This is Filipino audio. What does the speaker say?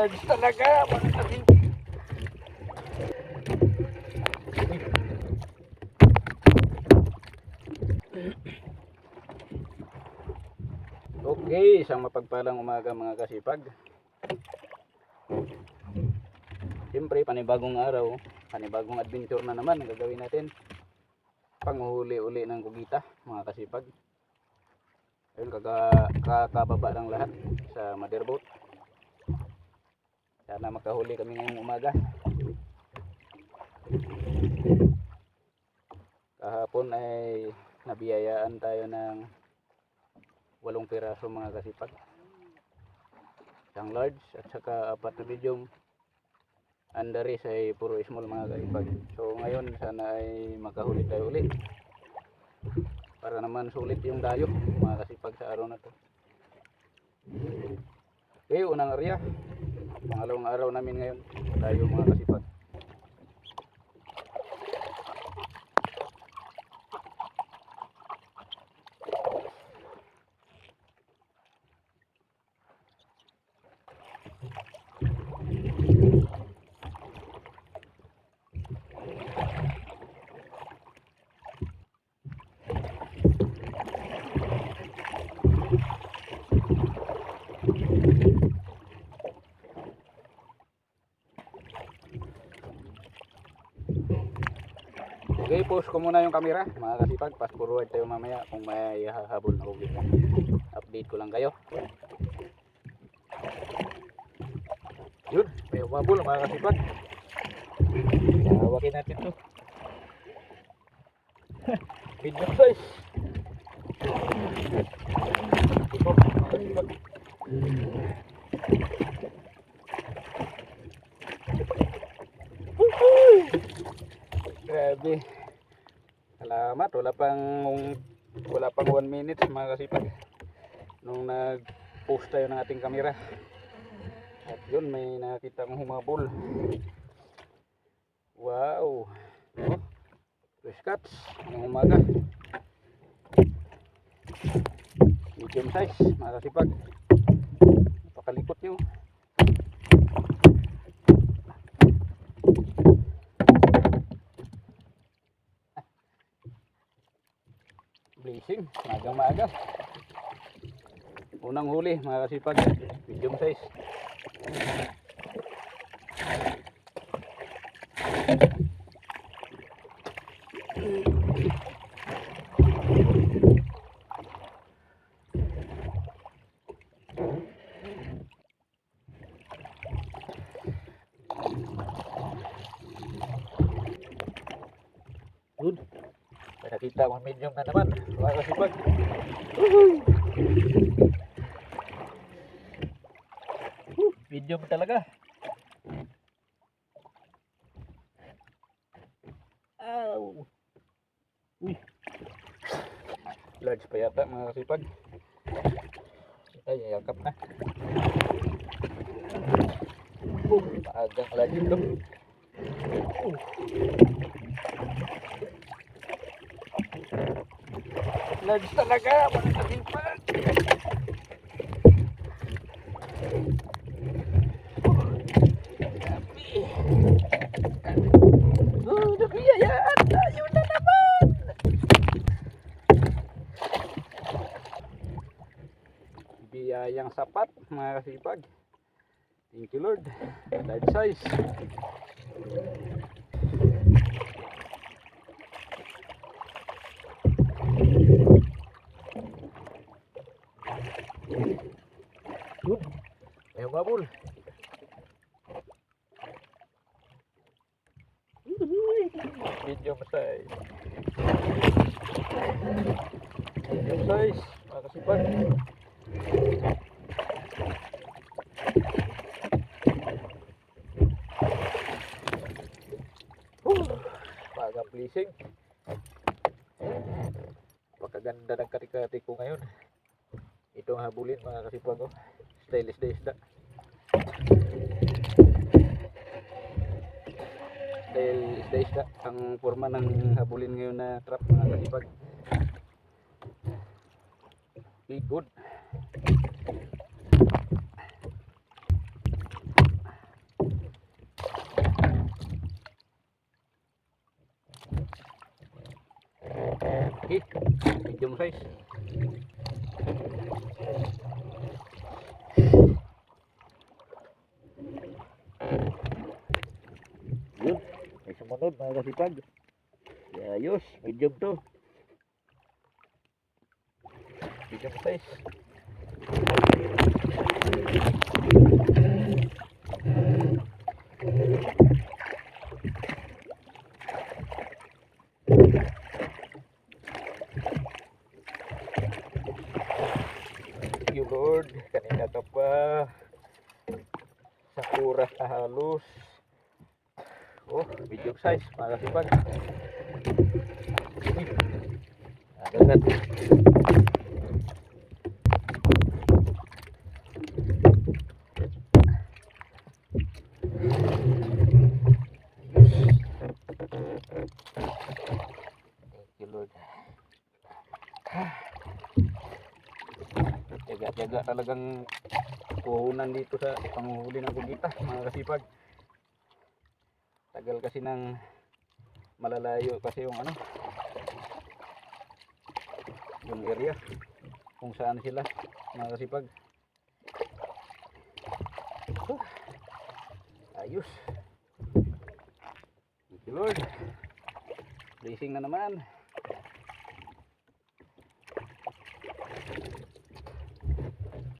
Large talaga, mga kasipag. Okay, isang mapagpalang umaga mga kasipag. Siyempre, panibagong araw, panibagong adventure na naman ang gagawin natin. Panghuli-uli ng kugita, mga kasipag. Ayun, kaga, kakababa lang lahat sa motherboat. Sana makahuli kami ngayong umaga. Kahapon ay nabiyayaan tayo ng walong piraso mga kasipag. Isang large at saka apat na medium. Andaris ay puro small mga kasipag. So ngayon sana ay makahuli tayo ulit. Para naman sulit yung dayo mga kasipag sa araw na to. Okay, unang area. Pangalawang araw namin ngayon. Tayo mga kasipag. Okay, post ko muna yung camera, mga kasipag. Fast forward tayo mamaya kung may hahabol na hugit. Update ko lang kayo. Yun, may humabol mga kasipag. Hawakin natin to. Medium size. Ito. Grabe. Salamat. Wala pang wala pang 1 minute mga kasipag. Nung nag-post tayo ng ating kamera. At yun, may nakita kong humabol. Wow. Oh, fish cuts. Ngayong umaga. Medium size mga kasipag. Blazing, magang maaga. Unang huli, mga kasipag. Medium size. Good. May nakita akong medium na naman. Kasipag. Woohoo! Woo, Medium talaga. Ow! Uy! Large pa yata mga kasipag. Ay, yakap na. Boom! Paagang ito. Large talaga, mga kasipag. Oh, nabiyayaan tayo na naman. Biyayang sapat, mga kasipag. Thank you, Lord. Large size. Good. May humabol. Medium size. Medium size. Mga kasipag. Whew. Paga pleasing. Pakaganda ng katikati ko ngayon ito ang habulin mga kasipag ko. Stainless na isda. Stainless na isda. Ang forma ng habulin ngayon na trap mga kasipag be good Okay, medium size. Yun. May sumunod mga kasipag. Ayos. Job to. Medium size. Thank you Lord. Kanina ka pa. Sa kura ka halos. Oh, medium size. Mga kasipag. Agangat. Thank Tiyaga-tiyaga talagang puhunan dito sa panguhuli ng kugita, mga kasipag. Tagal kasi ng malalayo kasi yung ano, yung area kung saan sila, mga kasipag. Huh. Ayos. Thank you Lord. Blessing na naman.